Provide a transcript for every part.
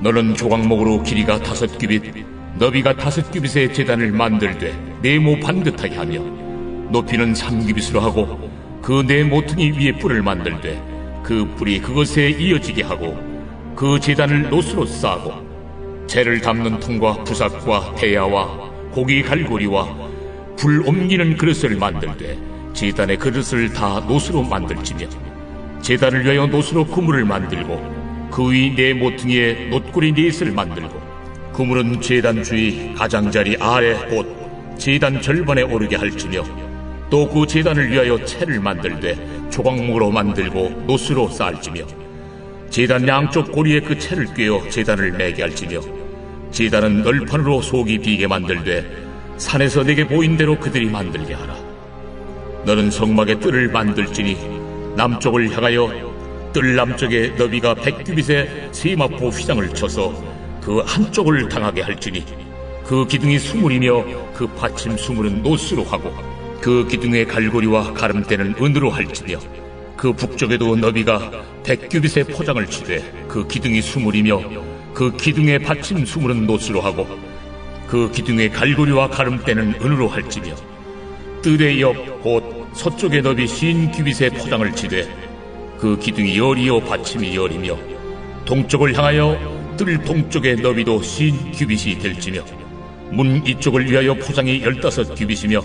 너는 조각목으로 길이가 다섯 규빗, 너비가 다섯 규빗의 재단을 만들되 네모 반듯하게 하며 높이는 삼규빗으로 하고 그 네 모퉁이 위에 뿔을 만들되 그 뿔이 그것에 이어지게 하고 그 재단을 노수로 싸고 재를 담는 통과 부삭과 태야와 고기 갈고리와 불 옮기는 그릇을 만들되 재단의 그릇을 다 노수로 만들지며 재단을 위하여 노수로 그물을 만들고 그위 네 모퉁이에 놋고리 넷을 만들고 그물은 재단 주위 가장자리 아래 곧 재단 절반에 오르게 할지며 또 그 재단을 위하여 채를 만들되 조각목으로 만들고 노수로 쌓을지며 재단 양쪽 고리에 그 채를 꿰어 재단을 매게 할지며 재단은 널판으로 속이 비게 만들되 산에서 내게 보인 대로 그들이 만들게 하라. 너는 성막의 뜰을 만들지니 남쪽을 향하여 뜰 남쪽에 너비가 백규빗의 세마포 휘장을 쳐서 그 한쪽을 당하게 할지니 그 기둥이 수물이며 그 받침 수물은 노스로 하고 그 기둥의 갈고리와 가름대는 은으로 할지며 그 북쪽에도 너비가 백규빗의 포장을 치되 그 기둥이 수물이며 그 기둥의 받침 수물은 노스로 하고 그 기둥의 갈고리와 가름대는 은으로 할지며 뜰의 옆 곧 서쪽의 너비 신 규빗의 포장을 치되 그 기둥이 열이요 받침이 열이며 동쪽을 향하여 뜰 동쪽의 너비도 신 규빗이 될지며 문 이쪽을 위하여 포장이 열다섯 규빗이며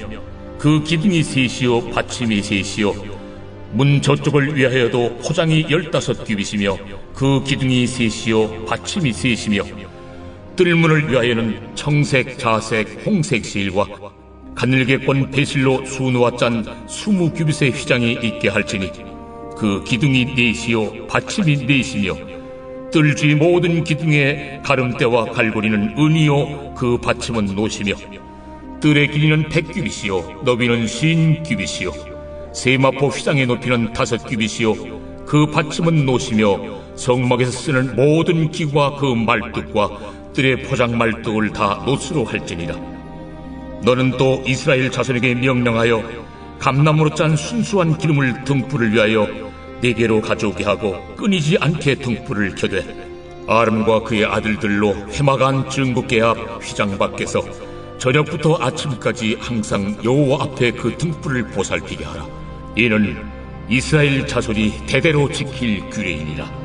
그 기둥이 셋이요 받침이 셋이요 문 저쪽을 위하여도 포장이 열다섯 규빗이며 그 기둥이 셋이요 받침이 셋이며 뜰문을 위하여는 청색, 자색, 홍색 실과 가늘게 꼰 배실로 수누와 짠 수무 규빗의 휘장이 있게 할지니 그 기둥이 넷이요 받침이 넷이며 뜰주의 모든 기둥의 가름대와 갈고리는 은이요 그 받침은 노시며 뜰의 길이는 백규빗이요 너비는 신규빗이요 세마포 휘장의 높이는 다섯 규빗이요 그 받침은 노시며 성막에서 쓰는 모든 기구와 그 말뚝과 뜰의 포장 말뚝을 다 노수로 할지니라. 너는 또 이스라엘 자손에게 명령하여 감나무로 짠 순수한 기름을 등불을 위하여 네게로 가져오게 하고 끊이지 않게 등불을 켜되 아름과 그의 아들들로 회막안 증국계 앞 휘장 밖에서 저녁부터 아침까지 항상 여호와 앞에 그 등불을 보살피게 하라. 이는 이스라엘 자손이 대대로 지킬 규례이니라.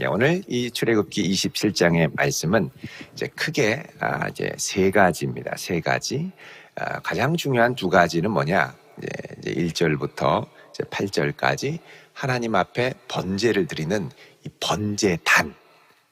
예, 오늘 이 출애굽기 27장의 말씀은 이제 크게 아, 이제 세 가지입니다. 세 가지. 아, 가장 중요한 두 가지는 뭐냐? 이제, 이제 1절부터 이제 8절까지 하나님 앞에 번제를 드리는 이 번제단,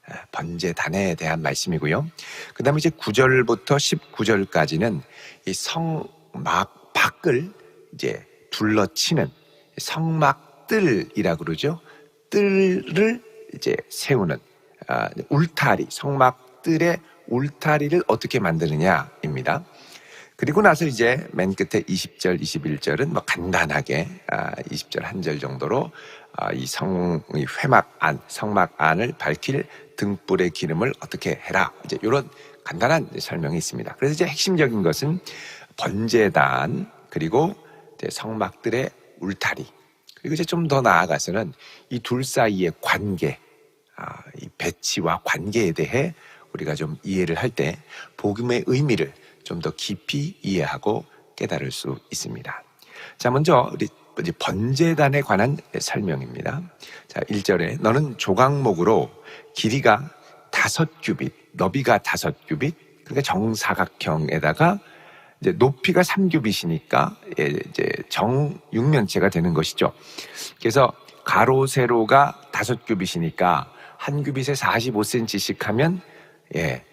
아, 번제단에 대한 말씀이고요. 그 다음에 이제 9절부터 19절까지는 이 성막 밖을 이제 둘러치는 성막뜰이라 그러죠. 뜰을 이제 세우는 아, 울타리, 성막뜰의 울타리를 어떻게 만드느냐입니다. 그리고 나서 이제 맨 끝에 20절, 21절은 뭐 간단하게 아, 20절 한 절 정도로 아, 이 성, 이 회막 안, 성막 안을 밝힐 등불의 기름을 어떻게 해라. 이제 이런 간단한 설명이 있습니다. 그래서 이제 핵심적인 것은 번제단 그리고 성막들의 울타리 그리고 이제 좀 더 나아가서는 이 둘 사이의 관계, 아, 이 배치와 관계에 대해 우리가 좀 이해를 할 때 복음의 의미를 좀 더 깊이 이해하고 깨달을 수 있습니다. 자, 먼저 우리 번제단에 관한 설명입니다. 자, 1절에 너는 조각목으로 길이가 다섯 규빗, 너비가 다섯 규빗, 그러니까 정사각형에다가 이제 높이가 3규빗이니까 이제 정육면체가 되는 것이죠. 그래서 가로 세로가 다섯 규빗이니까 한 규빗에 45cm씩 하면 예,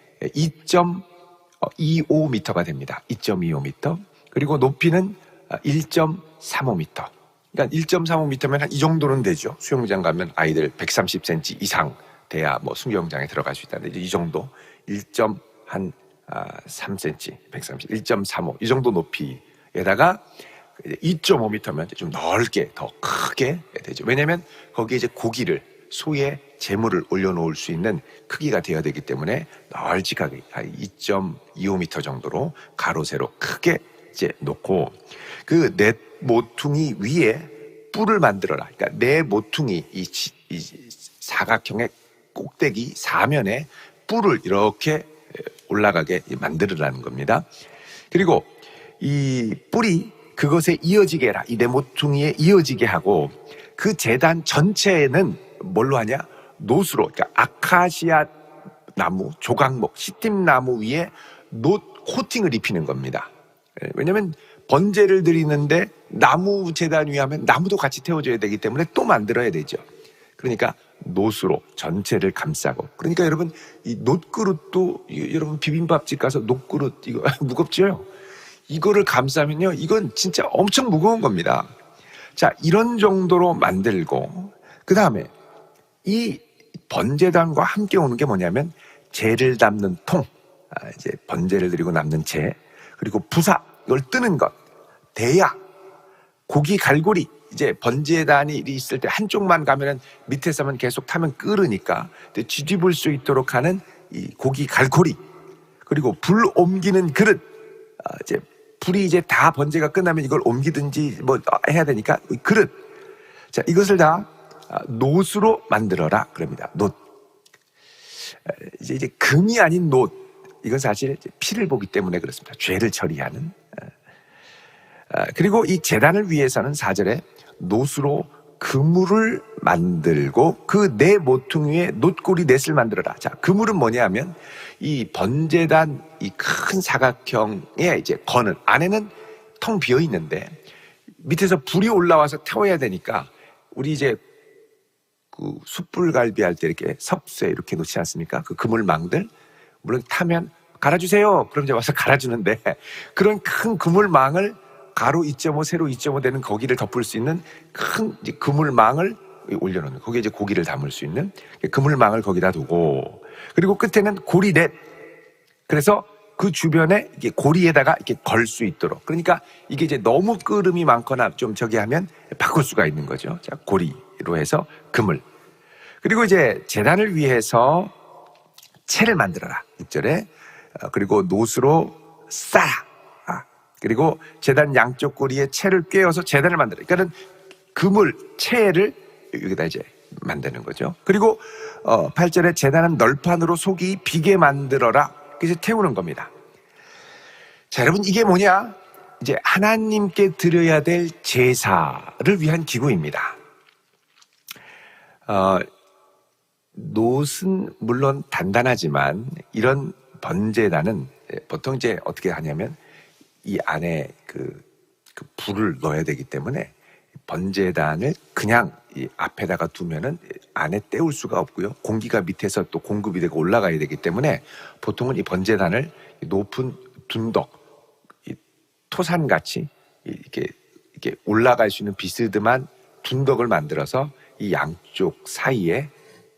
2.25m가 됩니다. 2.25m. 그리고 높이는 1.35m. 그러니까 1.35m면 한 이 정도는 되죠. 수영장 가면 아이들 130cm 이상 돼야 뭐 수영장에 들어갈 수 있다는데 이 정도 1.한 3cm, 130, 1.35 이 정도 높이에다가 2.5m면 좀 넓게 더 크게 되죠. 왜냐하면 거기에 이제 고기를 소의 재물을 올려놓을 수 있는 크기가 되어야 되기 때문에 널찍하게 2.25m 정도로 가로 세로 크게 이제 놓고 그넷 모퉁이 위에 뿔을 만들어라. 그러니까 내 모퉁이 이, 이 사각형의 꼭대기 사면에 뿔을 이렇게 올라가게 만들으라는 겁니다. 그리고 이 뿔이 그것에 이어지게 해라. 이 내 모퉁이에 이어지게 하고 그 재단 전체에는 뭘로 하냐? 노수로, 그러니까 아카시아 나무, 조각목, 시팀나무 위에 노 코팅을 입히는 겁니다. 예, 왜냐하면 번제를 드리는데 나무 재단 위에 하면 나무도 같이 태워줘야 되기 때문에 또 만들어야 되죠. 그러니까 노수로 전체를 감싸고 그러니까 여러분 이 놋그릇도 여러분 비빔밥집 가서 놋그릇 이거 무겁죠? 이거를 감싸면요 이건 진짜 엄청 무거운 겁니다. 자 이런 정도로 만들고 그 다음에 이 번제단과 함께 오는 게 뭐냐면 재를 담는 통, 아, 이제 번제를 드리고 남는 재, 그리고 부사 이걸 뜨는 것, 대야, 고기 갈고리 이제 번제단이 있을 때 한쪽만 가면은 밑에서만 계속 타면 끓으니까 뒤집을 수 있도록 하는 이 고기 갈고리 그리고 불 옮기는 그릇 아, 이제 불이 이제 다 번제가 끝나면 이걸 옮기든지 뭐 해야 되니까 그릇. 자 이것을 다 아, 노수로 만들어라 그럽니다. 노 이제 이제 금이 아닌 노 이건 사실 피를 보기 때문에 그렇습니다. 죄를 처리하는 그리고 이 재단을 위해서는 사절에 노수로 그물을 만들고 그 네 모퉁이에 놋골이 넷을 만들어라. 자, 그물은 뭐냐면 이 번제단 이 큰 사각형에 이제 거는 안에는 텅 비어 있는데 밑에서 불이 올라와서 태워야 되니까 우리 이제 그 숯불갈비 할 때 이렇게 섭쇠 이렇게 놓지 않습니까? 그 그물망들 물론 타면 갈아주세요. 그럼 이제 와서 갈아주는데 그런 큰 그물망을 가로 2.5, 세로 2.5 되는 거기를 덮을 수 있는 큰 그물망을 올려놓는 거기에 이제 고기를 담을 수 있는 그물망을 거기다 두고 그리고 끝에는 고리넷 그래서 그 주변에 이게 고리에다가 이렇게 걸 수 있도록 그러니까 이게 이제 너무 끓음이 많거나 좀 저기 하면 바꿀 수가 있는 거죠. 자 고리 로 해서 그물 그리고 이제 재단을 위해서 채를 만들어라 6절에 어, 그리고 노수로 싸라 그리고 재단 양쪽 꼬리에 채를 꿰어서 재단을 만들어. 그러니까는 그물, 채를 여기다 이제 만드는 거죠. 그리고 어, 8절에 재단은 널판으로 속이 비게 만들어라. 그래서 태우는 겁니다. 자, 여러분 이게 뭐냐? 이제 하나님께 드려야 될 제사를 위한 기구입니다. 어, 노은 물론 단단하지만 이런 번제단은 보통 이제 어떻게 하냐면 이 안에 그, 그 불을 넣어야 되기 때문에 번제단을 그냥 이 앞에다가 두면은 안에 때울 수가 없고요. 공기가 밑에서 또 공급이 되고 올라가야 되기 때문에 보통은 이 번제단을 높은 둔덕, 이 토산같이 이렇게 이렇게 올라갈 수 있는 비스듬한 둔덕을 만들어서 이 양쪽 사이에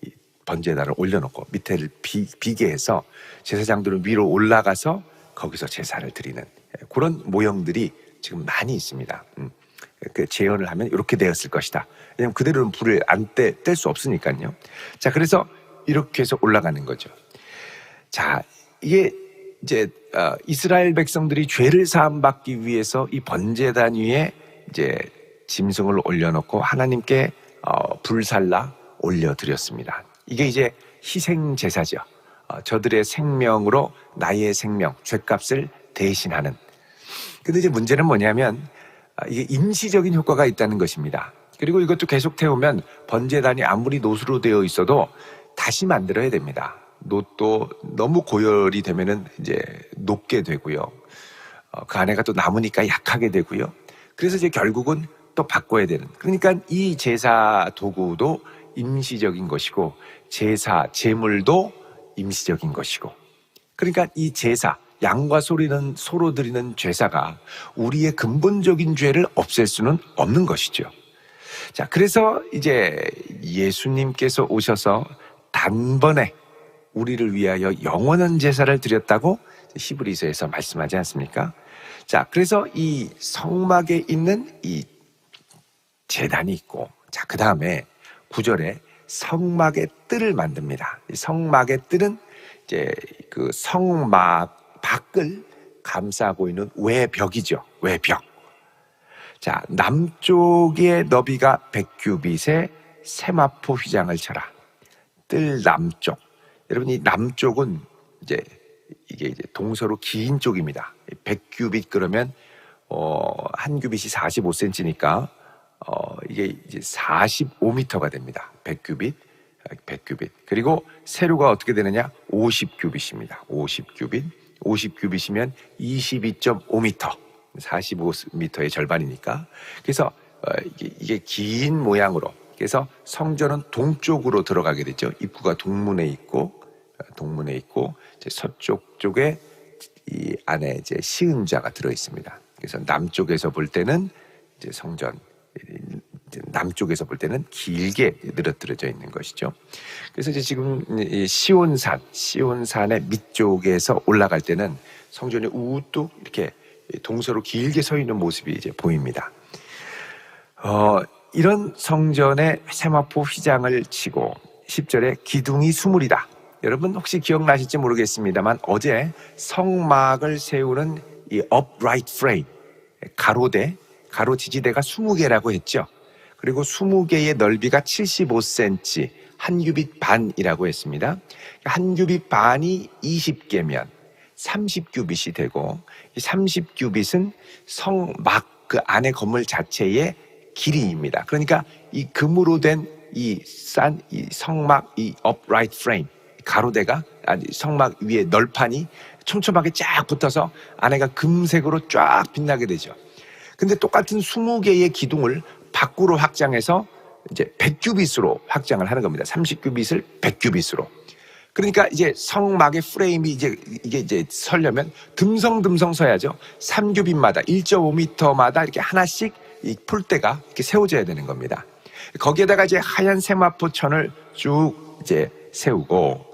이 번제단을 올려놓고 밑에를 비, 비게 해서 제사장들은 위로 올라가서 거기서 제사를 드리는 그런 모형들이 지금 많이 있습니다. 음. 그 재현을 하면 이렇게 되었을 것이다. 왜냐하면 그대로는 불을 안 떼, 뗄 수 없으니까요. 자, 그래서 이렇게 해서 올라가는 거죠. 자, 이게 이제 어, 이스라엘 백성들이 죄를 사함 받기 위해서 이 번제단 위에 이제 짐승을 올려놓고 하나님께 어, 불살라 올려드렸습니다. 이게 이제 희생 제사죠. 어, 저들의 생명으로 나의 생명, 죄값을 대신하는. 근데 이제 문제는 뭐냐면 아, 이게 임시적인 효과가 있다는 것입니다. 그리고 이것도 계속 태우면 번제단이 아무리 노수로 되어 있어도 다시 만들어야 됩니다. 노도 너무 고열이 되면은 이제 녹게 되고요. 어, 그 안에가 또 남으니까 약하게 되고요. 그래서 이제 결국은 또 바꿔야 되는. 그러니까 이 제사 도구도 임시적인 것이고 제사 제물도 임시적인 것이고. 그러니까 이 제사 양과 소리는 소로 드리는 죄사가 우리의 근본적인 죄를 없앨 수는 없는 것이죠. 자, 그래서 이제 예수님께서 오셔서 단번에 우리를 위하여 영원한 제사를 드렸다고 히브리서에서 말씀하지 않습니까? 자, 그래서 이 성막에 있는 이 재단이 있고, 자, 그 다음에 구절에 성막의 뜰을 만듭니다. 성막의 뜰은 이제 그 성막 밖을 감싸고 있는 외벽이죠. 외벽. 자, 남쪽의 너비가 100규빗의 세마포 휘장을 쳐라. 뜰 남쪽. 여러분 이 남쪽은 이제 이게 이제 동서로 긴 쪽입니다. 100규빗 그러면 어, 한 규빗이 45cm니까 어, 이게 이제 45m가 됩니다. 100규빗. 100규빗. 그리고 세로가 어떻게 되느냐? 50규빗입니다. 50규빗. 50규빗이면 22.5m. 45m의 절반이니까. 그래서 어, 이게, 이게 긴 모양으로. 그래서 성전은 동쪽으로 들어가게 되죠. 입구가 동문에 있고, 어, 동문에 있고, 서쪽 쪽에 이 안에 이제 시은자가 들어 있습니다. 그래서 남쪽에서 볼 때는 이제 성전, 남쪽에서 볼 때는 길게 늘어뜨려져 있는 것이죠. 그래서 이제 지금 시온산, 시온산의 밑쪽에서 올라갈 때는 성전이 우뚝 이렇게 동서로 길게 서 있는 모습이 이제 보입니다. 어, 이런 성전의 세마포 휘장을 치고 10절에 기둥이 수물이다. 여러분 혹시 기억나실지 모르겠습니다만 어제 성막을 세우는 이 upright frame 가로대 가로 지지대가 20개라고 했죠. 그리고 20개의 넓이가 75cm, 한 규빗 반이라고 했습니다. 한 규빗 반이 20개면 30규빗이 되고 이 30규빗은 성막 그 안에 건물 자체의 길이입니다. 그러니까 이 금으로 된 이 싼 이 성막 이 upright frame 가로대가 아니 성막 위에 널판이 촘촘하게 쫙 붙어서 안에가 금색으로 쫙 빛나게 되죠. 근데 똑같은 20개의 기둥을 밖으로 확장해서 이제 100규빗으로 확장을 하는 겁니다. 30규빗을 100규빗으로. 그러니까 이제 성막의 프레임이 이제 이게 이제 설려면 듬성듬성 서야죠. 3규빗마다 1.5m마다 이렇게 하나씩 이 풀대가 이렇게 세워져야 되는 겁니다. 거기에다가 이제 하얀 세마포천을 쭉 이제 세우고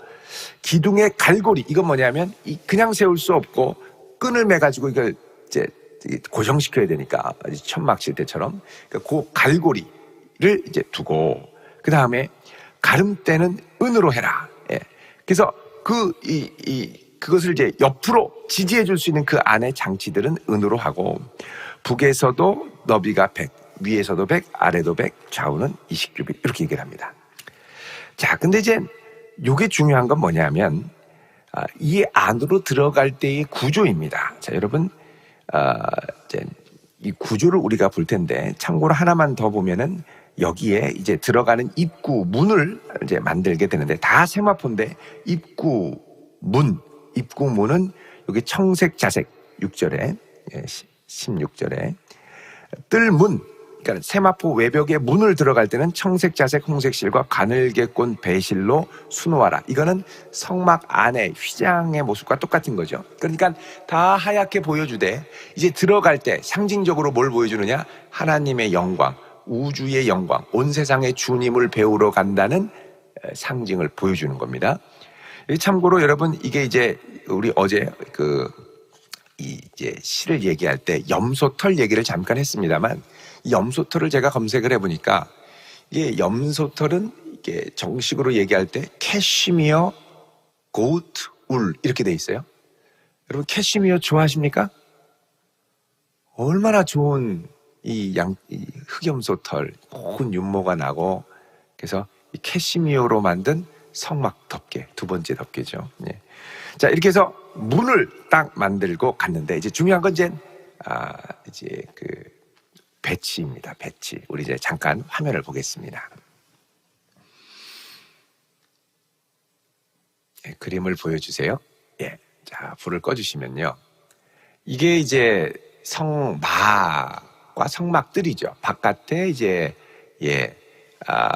기둥의 갈고리 이건 뭐냐면 그냥 세울 수 없고 끈을 매 가지고 이걸 이제 고정시켜야 되니까 천막 칠 때처럼 그러니까 그 갈고리를 이제 두고 그 다음에 가름대는 은으로 해라. 예. 그래서 그 이 이 그것을 이제 옆으로 지지해 줄 수 있는 그 안에 장치들은 은으로 하고 북에서도 너비가 100, 위에서도 100, 아래도 100, 좌우는 20규빗 이렇게 얘기를 합니다. 자, 근데 이제 요게 중요한 건 뭐냐면 아, 이 안으로 들어갈 때의 구조입니다. 자, 여러분 어, 이제 이 구조를 우리가 볼 텐데 참고로 하나만 더 보면은 여기에 이제 들어가는 입구 문을 이제 만들게 되는데 다 세마포인데 입구 문 입구 문은 여기 청색 자색 6절에 16절에 예, 뜰문 그러니까 세마포 외벽에 문을 들어갈 때는 청색, 자색, 홍색 실과 가늘게 꼰 배실로 수놓아라. 이거는 성막 안에 휘장의 모습과 똑같은 거죠. 그러니까 다 하얗게 보여주되 이제 들어갈 때 상징적으로 뭘 보여주느냐? 하나님의 영광, 우주의 영광, 온 세상의 주님을 배우러 간다는 상징을 보여주는 겁니다. 참고로 여러분 이게 이제 우리 어제 그 이제 시를 얘기할 때 염소털 얘기를 잠깐 했습니다만 염소털을 제가 검색을 해보니까 이게 염소털은 이게 정식으로 얘기할 때 캐시미어 고트 울 이렇게 돼 있어요. 여러분 캐시미어 좋아하십니까? 얼마나 좋은 이 양, 이 흑염소털, 고운 윤모가 나고, 그래서 이 캐시미어로 만든 성막 덮개, 두 번째 덮개죠. 예. 자, 이렇게 해서 문을 딱 만들고 갔는데, 이제 중요한 건 이제, 아, 이제 그, 배치입니다. 배치. 우리 이제 잠깐 화면을 보겠습니다. 예, 그림을 보여주세요. 예. 자, 불을 꺼주시면요. 이게 이제 성막과 성막들이죠. 바깥에 이제, 예, 아,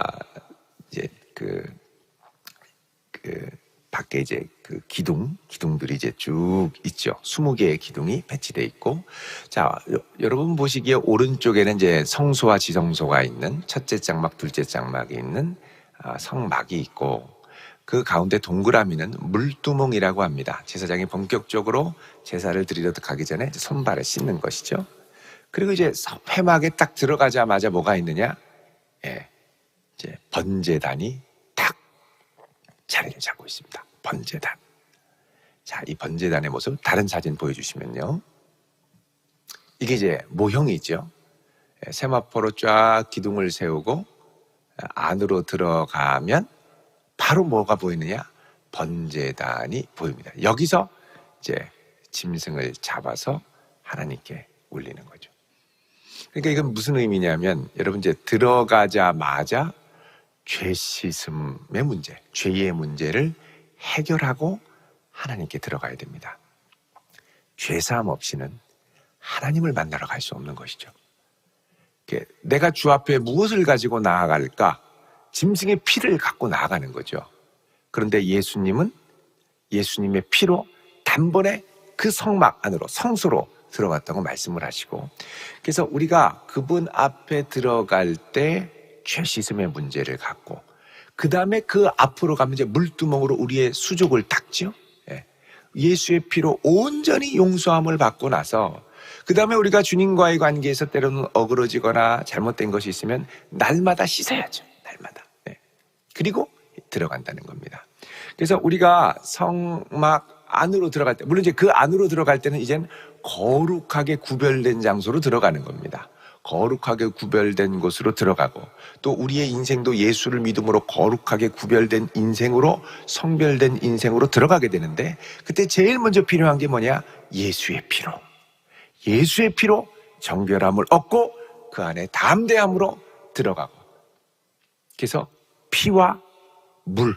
이제 그, 그, 밖에 이제 그 기둥, 기둥들이 이제 쭉 있죠. 20개의 기둥이 배치돼 있고. 자, 여, 여러분 보시기에 오른쪽에는 이제 성소와 지성소가 있는 첫째 장막, 둘째 장막이 있는 아, 성막이 있고 그 가운데 동그라미는 물두멍이라고 합니다. 제사장이 본격적으로 제사를 드리러 가기 전에 손발을 씻는 것이죠. 그리고 이제 회막에 딱 들어가자마자 뭐가 있느냐? 예. 이제 번제단이 탁 자리를 잡고 있습니다. 번제단. 자, 이 번제단의 모습 다른 사진 보여주시면요. 이게 이제 모형이죠. 예, 세마포로 쫙 기둥을 세우고 안으로 들어가면 바로 뭐가 보이느냐? 번제단이 보입니다. 여기서 이제 짐승을 잡아서 하나님께 올리는 거죠. 그러니까 이건 무슨 의미냐면 여러분 이제 들어가자마자 죄 씻음의 문제, 죄의 문제를 해결하고 하나님께 들어가야 됩니다. 죄사함 없이는 하나님을 만나러 갈 수 없는 것이죠. 내가 주 앞에 무엇을 가지고 나아갈까? 짐승의 피를 갖고 나아가는 거죠. 그런데 예수님은 예수님의 피로 단번에 그 성막 안으로 성소로 들어갔다고 말씀을 하시고 그래서 우리가 그분 앞에 들어갈 때 죄 씻음의 문제를 갖고 그 다음에 그 앞으로 가면 이제 물두멍으로 우리의 수족을 닦죠. 예. 예수의 피로 온전히 용서함을 받고 나서 그 다음에 우리가 주님과의 관계에서 때로는 어그러지거나 잘못된 것이 있으면 날마다 씻어야죠. 날마다. 예. 그리고 들어간다는 겁니다. 그래서 우리가 성막 안으로 들어갈 때, 물론 이제 그 안으로 들어갈 때는 이젠 거룩하게 구별된 장소로 들어가는 겁니다. 거룩하게 구별된 곳으로 들어가고 또 우리의 인생도 예수를 믿음으로 거룩하게 구별된 인생으로 성별된 인생으로 들어가게 되는데 그때 제일 먼저 필요한 게 뭐냐? 예수의 피로. 예수의 피로 정결함을 얻고 그 안에 담대함으로 들어가고 그래서 피와 물.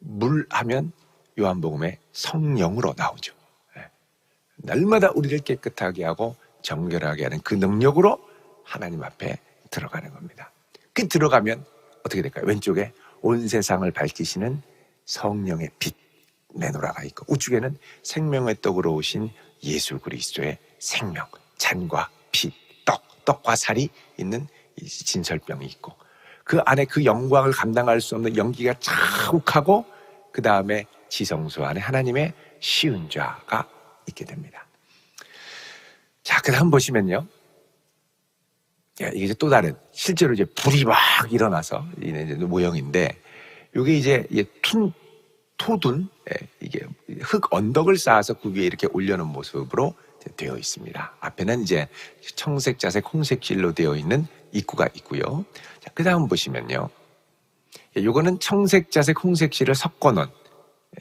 물 하면 요한복음에 성령으로 나오죠. 예. 날마다 우리를 깨끗하게 하고 정결하게 하는 그 능력으로 하나님 앞에 들어가는 겁니다. 그 들어가면 어떻게 될까요? 왼쪽에 온 세상을 밝히시는 성령의 빛 내노라가 있고 우측에는 생명의 떡으로 오신 예수 그리스도의 생명, 잔과 피, 떡, 떡과 살이 있는 진설병이 있고 그 안에 그 영광을 감당할 수 없는 연기가 자욱하고 그 다음에 지성소 안에 하나님의 시은 자가 있게 됩니다. 자, 그 다음 보시면요. 이게 이제 또 다른, 실제로 이제 불이 막 일어나서, 이제 모형인데, 이게 이제 툰, 토둔, 예, 이게 흙 언덕을 쌓아서 그 위에 이렇게 올려놓은 모습으로 되어 있습니다. 앞에는 이제 청색, 자색, 홍색 실로 되어 있는 입구가 있고요. 자, 그 다음 보시면요. 요거는 청색, 자색, 홍색 실을 섞어 놓은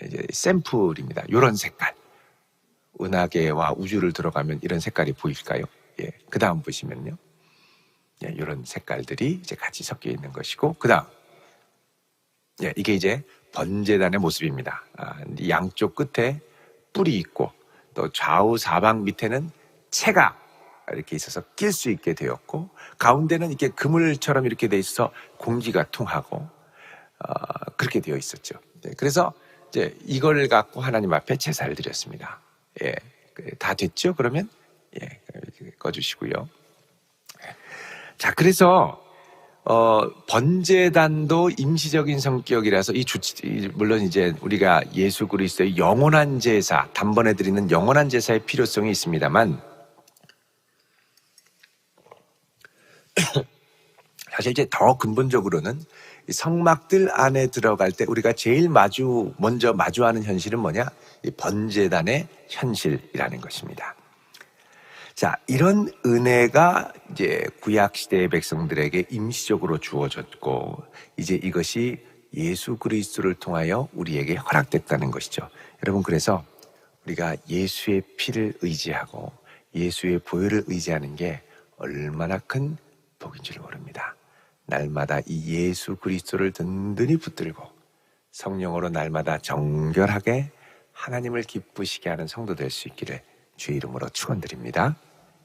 이제 샘플입니다. 요런 색깔. 은하계와 우주를 들어가면 이런 색깔이 보일까요? 예. 그 다음 보시면요. 예, 이런 색깔들이 이제 같이 섞여 있는 것이고, 그 다음. 예, 이게 이제 번제단의 모습입니다. 아, 양쪽 끝에 뿔이 있고, 또 좌우 사방 밑에는 채가 이렇게 있어서 낄 수 있게 되었고, 가운데는 이렇게 그물처럼 이렇게 돼 있어 공기가 통하고, 어, 그렇게 되어 있었죠. 네, 그래서 이제 이걸 갖고 하나님 앞에 제사를 드렸습니다. 예, 그, 다 됐죠? 그러면 예, 꺼주시고요. 자, 그래서 어, 번제단도 임시적인 성격이라서 이 주치 물론 이제 우리가 예수 그리스도의 영원한 제사 단번에 드리는 영원한 제사의 필요성이 있습니다만 사실 이제 더 근본적으로는 성막들 안에 들어갈 때 우리가 제일 마주 먼저 마주하는 현실은 뭐냐? 이 번제단의 현실이라는 것입니다. 자, 이런 은혜가 이제 구약 시대의 백성들에게 임시적으로 주어졌고 이제 이것이 예수 그리스도를 통하여 우리에게 허락됐다는 것이죠. 여러분 그래서 우리가 예수의 피를 의지하고 예수의 보혈을 의지하는 게 얼마나 큰 복인 줄 모릅니다. 날마다 이 예수 그리스도를 든든히 붙들고 성령으로 날마다 정결하게 하나님을 기쁘시게 하는 성도 될 수 있기를 주의 이름으로 축원드립니다.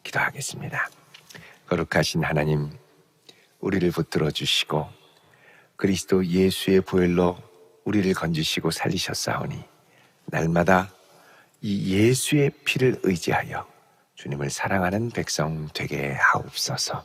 기도하겠습니다. 거룩하신 하나님, 우리를 붙들어 주시고 그리스도 예수의 보혈로 우리를 건지시고 살리셨사오니 날마다 이 예수의 피를 의지하여 주님을 사랑하는 백성 되게 하옵소서.